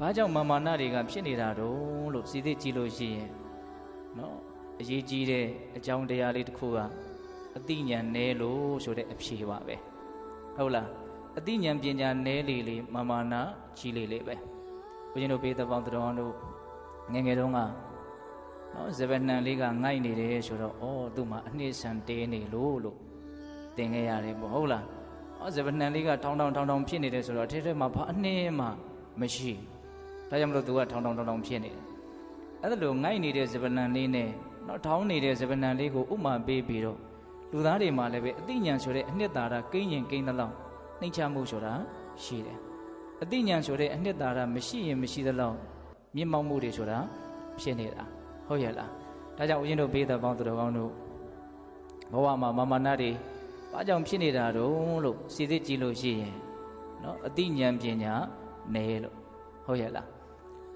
ဘာကြောင့်မာမာနတွေကဖြစ်နေတာတုံးလို့စီစစ်ကြည့်လို့ရှိရင်နော်အရေးကြီးတဲ့အကြောင်းတရားလေးတစ်ခုကအတိညာဏ်နဲလို့ဆိုတဲ့အဖြေပါပဲဟုတ်လားအတိညာဏ်ပညာနဲလေလေမာမာနကြီးလေလေပဲဘုရင်တို့ဘေးသပေါင်းတော်တို့ငယ်ငယ်တုန်းကနော်ဇဗနန်လေးကငိုက်နေတယ်ဆိုတော့ဩသူ့မှာအနှစ်ဆန်တဲနေလို့လို့သင်ခဲ့ရတယ်ပေါ့ဟုတ်လားဩဇဗနန်လေးကထောင်းထောင်းထောင်းထောင်းဖြစ်နေတယ်ဆိုတော့ထဲထဲမှာဘာအနှစ်မှမရှိဘူး ဒါကြောင့်မလို့သူကထောင်းထောင်းထောင်းထောင်းဖြစ်နေတယ်အဲ့ဒါလိုငိုက်နေတဲ့ဇဗနန်လေးနဲ့နော်ထောင်းနေတဲ့ဇဗနန်လေးကိုဥမာပေးပြီးတော့လူသားတွေမှာလည်းပဲအသိဉာဏ်ဆိုတဲ့အနှစ်သာရကိန်းရင်ကိန်းသလောက်နှိမ့်ချမှုဆိုတာရှိတယ်အသိဉာဏ်ဆိုတဲ့အနှစ်သာရမရှိရင်မရှိသလောက်မြင့်မောက်မှုတွေဆိုတာဖြစ်နေတာဟုတ်ရဲ့လားဒါကြောင့်ဦးဇင်းတို့ဘေးသက်ပေါင်းသူတော်ကောင်းတို့ဘဝမှာမာမနာတွေဘာကြောင့်ဖြစ်နေတာတုံးလို့စီစစ်ကြည့်လို့ရှိရင်နော်အသိဉာဏ်ပညာနဲလို့ဟုတ်ရဲ့လား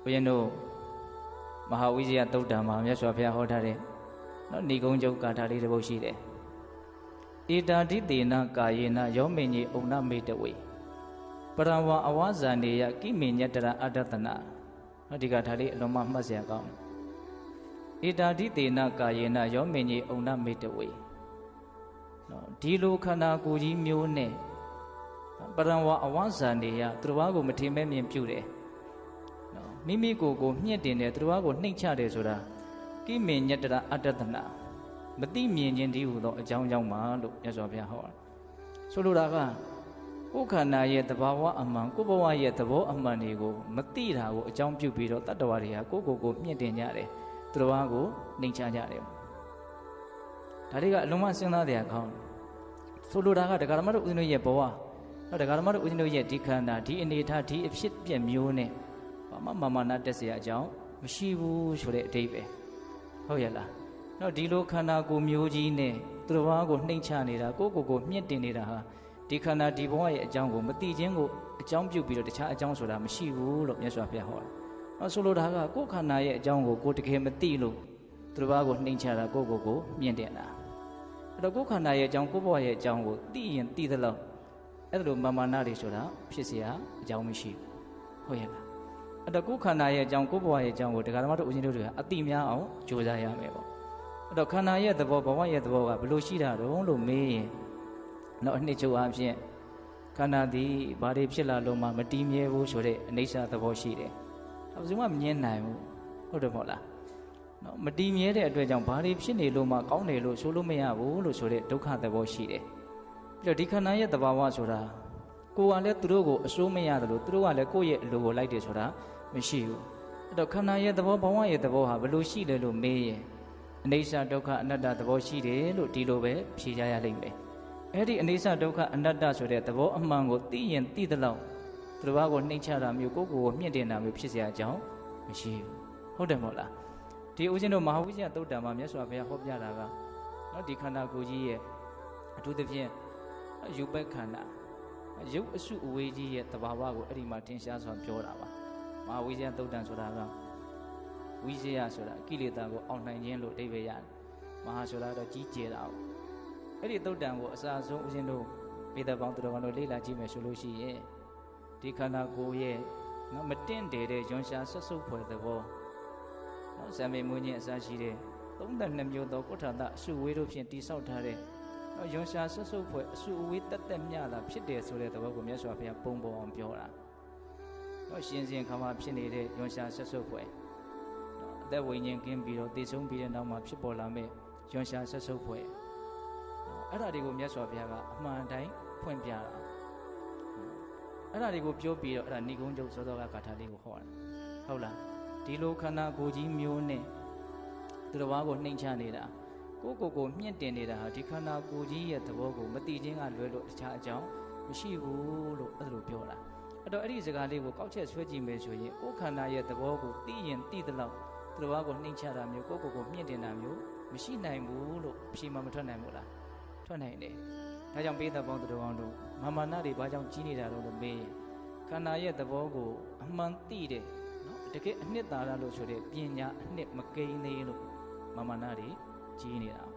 ဦးဇင်းတို့မဟာဝိဇ္ဇယသုတ်တံမှာမြတ်စွာဘုရားဟောထားတဲ့နော်ဏိကုံးကျုပ်ကာထာလေးတစ်ပုဒ်ရှိတယ်ဧတာတိတေနကာယေနယောမေညေဥဏ္ဏမေတဝေပရံဝအဝဇာနေယကိမေညတရအတ္တတနာနော်ဒီကာထာလေးအလုံးမမှတ်စရာကောင်းတယ်ဧတာတိတေနကာယေနယောမေညေဥဏ္ဏမေတဝေနော်ဒီလိုခန္ဓာကိုယ်ကြီးမျိုးနဲ့ပရံဝအဝဇာနေယသူတစ်ပါးကိုမထင်မဲ့မြင်ပြုတယ်နော် မိမိကိုယ်ကိုမြင့်တင်တယ်သူတစ်ပါးကိုနှိမ့်ချတယ်ဆိုတာကိမေညတရအတ္တတနာမတိမြင်ခြင်းတည်းဟူသောအကြောင်းကြောင့်ပါလို့မြတ်စွာဘုရားဟောတာဆိုလိုတာကကိုယ်ခန္ဓာရဲ့သဘာဝအမှန်ကိုယ်ဘဝရဲ့သဘောအမှန်တွေကိုမတိတာကိုအကြောင်းပြုပြီးတော့တတ္တဝါတွေကကိုယ့်ကိုယ်ကိုမြင့်တင်ကြတယ်သူတစ်ပါးကိုနှိမ့်ချကြတယ်ဒါတွေကအလုံးမစဉ်းစားတဲ့အကောင်းဆိုလိုတာကဒကာဓမ္မတို့ဦးဇင်းတို့ရဲ့ဘဝတော့ဒကာဓမ္မတို့ဦးဇင်းတို့ရဲ့ဒီခန္ဓာဒီအနေထားဒီအဖြစ်ပြက်မျိုးနဲ့ ဘာမှမာမနာတက်เสียအကြောင်းမရှိဘူးဆိုတဲ့အတိတ်ပဲဟုတ်ရဲ့လားတော့ဒီလိုခန္ဓာကိုယ်မျိုးကြီးနဲ့သူတစ်ပါးကိုနှိမ့်ချနေတာကိုယ့်ကိုယ်ကိုမြင့်တင်နေတာဟာဒီခန္ဓာဒီဘဝရဲ့အကြောင်းကိုမသိခြင်းကိုအကြောင်းပြုပြီးတော့တခြားအကြောင်းဆိုတာမရှိဘူးလို့မြတ်စွာဘုရားဟောတာ။အဲဆိုလိုတာကကိုယ်ခန္ဓာရဲ့အကြောင်းကိုကိုယ်တကယ်မသိလို့သူတစ်ပါးကိုနှိမ့်ချတာကိုယ့်ကိုယ်ကိုမြင့်တင်တာ။အဲ့တော့ကိုယ်ခန္ဓာရဲ့အကြောင်းကိုယ်ဘဝရဲ့အကြောင်းကိုသိရင်သိသလောက်အဲ့ဒါလိုမာမာနတွေဆိုတာဖြစ်เสียအကြောင်းမရှိဘူး။ဟုတ်ရဲ့လား။ အဲ့တော့ကိုယ်ခန္ဓာရဲ့အကြောင်းကိုယ်ဘဝရဲ့အကြောင်းကိုတရားဓမ္မတို့ဦးဇင်းတို့တွေကအတိများအောင်ကြိုးစားရမယ်ပေါ့။အဲ့တော့ခန္ဓာရဲ့သဘောဘဝရဲ့သဘောကဘယ်လိုရှိတာတုံးလို့မေးရင်တော့အနှစ်ချုပ်အဖြစ်ခန္ဓာသည်ဘာတွေဖြစ်လာလို့မှမတည်မြဲဘူးဆိုတဲ့အိဋ္ဌသဘောရှိတယ်။ဒါဘယ်သူမှမငြင်းနိုင်ဘူး။ဟုတ်တယ်မဟုတ်လား။နော်မတည်မြဲတဲ့အတွက်ကြောင့်ဘာတွေဖြစ်နေလို့မှကောင်းတယ်လို့ဆိုလို့မရဘူးလို့ဆိုတဲ့ဒုက္ခသဘောရှိတယ်။ပြီးတော့ဒီခန္ဓာရဲ့သဘာဝဆိုတာ ကိုယ်ကလည်းသူတို့ကိုအစိုးမရတယ်လို့သူတို့ကလည်းကိုယ့်ရဲ့အလိုကိုလိုက်တယ်ဆိုတာမရှိဘူး။အဲ့တော့ခန္ဓာရဲ့သဘောဘဝရဲ့သဘောဟာဘယ်လိုရှိတယ်လို့မေးရင်အိဋ္ဌဒုက္ခအနတ္တသဘောရှိတယ်လို့ဒီလိုပဲဖြေကြရလိမ့်မယ်။အဲ့ဒီအိဋ္ဌဒုက္ခအနတ္တဆိုတဲ့သဘောအမှန်ကိုသိရင်သိသလောက်သူတစ်ပါးကိုနှိမ့်ချတာမျိုးကိုယ့်ကိုယ်ကိုမြင့်တင်တာမျိုးဖြစ်เสียအကြောင်းမရှိဘူး။ဟုတ်တယ်မဟုတ်လား။ဒီဦးဇင်းတို့မဟာဝိဇ္ဇသုတ်တံမှာမြတ်စွာဘုရားဟောပြတာကနော်ဒီခန္ဓာကိုယ်ကြီးရဲ့အထူးသဖြင့်ယူပက်ခန္ဓာ ရုပ်အစုအဝေးကြီးရဲ့သဘာဝကိုအဲ့ဒီမှာထင်ရှားစွာပြောတာပါ။မဟာဝိဇ္ဇသုတ်တံဆိုတာကဝိဇ္ဇယဆိုတာကိလေသာကိုအောင်နိုင်ခြင်းလို့အဓိပ္ပာယ်ရတယ်။မဟာဆိုတာတော့ကြီးကျယ်တာ哦။အဲ့ဒီသုတ်တံကိုအစာဆုံးဦးဇင်းတို့ပေသက်ပေါင်းသူတော်ကောင်းတို့လေ့လာကြည့်မယ်ဆိုလို့ရှိရင်ဒီခန္ဓာကိုယ်ရဲ့နော်မတင့်တယ်တဲ့ရွှန်ရှာဆွတ်ဆုပ်ဖွယ်သဘောနော်ဇံမေမွေးခြင်းအစရှိတဲ့32မျိုးသောကုဋ္ဌာတအစုဝေးတို့ဖြင့်တိဆောက်ထားတဲ့ နော်ရွှန်ရှာဆွတ်ဆုပ်ဖွယ်အစုအဝေးတက်တက်မြတာဖြစ်တယ်ဆိုတဲ့သဘောကိုမြတ်စွာဘုရားပုံပေါ်အောင်ပြောတာနော်ရှင်စဉ်ခါမှာဖြစ်နေတဲ့ရွှန်ရှာဆွတ်ဆုပ်ဖွယ်နော်အသက်ဝိညာဉ်ကင်းပြီးတော့တည်ဆုံးပြီးတဲ့နောက်မှာဖြစ်ပေါ်လာမဲ့ရွှန်ရှာဆွတ်ဆုပ်ဖွယ်အဲ့ဒါတွေကိုမြတ်စွာဘုရားကအမှန်တိုင်းဖွင့်ပြတာအဲ့ဒါတွေကိုပြောပြီးတော့အဲ့ဒါဏိကုံးကျုပ်စောစောကဂါထာလေးကိုဟောတာဟုတ်လားဒီလိုခန္ဓာကိုယ်ကြီးမျိုးနဲ့သူတော်ဘာကိုနှိမ့်ချနေတာ ကိုယ့်ကိုယ်ကိုမြင့်တင်နေတာဟာဒီခန္ဓာကိုယ်ကြီးရဲ့သဘောကိုမသိခြင်းကလွဲလို့တခြားအကြောင်းမရှိဘူးလို့အဲ့လိုပြောတာအဲ့တော့အဲ့ဒီစကားလေးကိုကောက်ချက်ဆွဲကြည့်မယ်ဆိုရင်ကိုယ်ခန္ဓာရဲ့သဘောကိုသိရင်သိသလောက်သူတော်ဘာကိုနှိမ့်ချတာမျိုးကိုယ့်ကိုယ်ကိုမြင့်တင်တာမျိုးမရှိနိုင်ဘူးလို့အဖြေမှမထွက်နိုင်ဘူးလားထွက်နိုင်တယ်ဒါကြောင့်ပေးသက်ပေါင်းသူတော်ကောင်းတို့မာမနာတွေဘာကြောင့်ကြီးနေတာတော့လို့မေးရင်ခန္ဓာရဲ့သဘောကိုအမှန်သိတဲ့နော်တကယ်အနှစ်သာရလို့ဆိုတဲ့ပညာအနှစ်မကိန်းသေးလို့မာမနာတွေ ကြီးနေတာ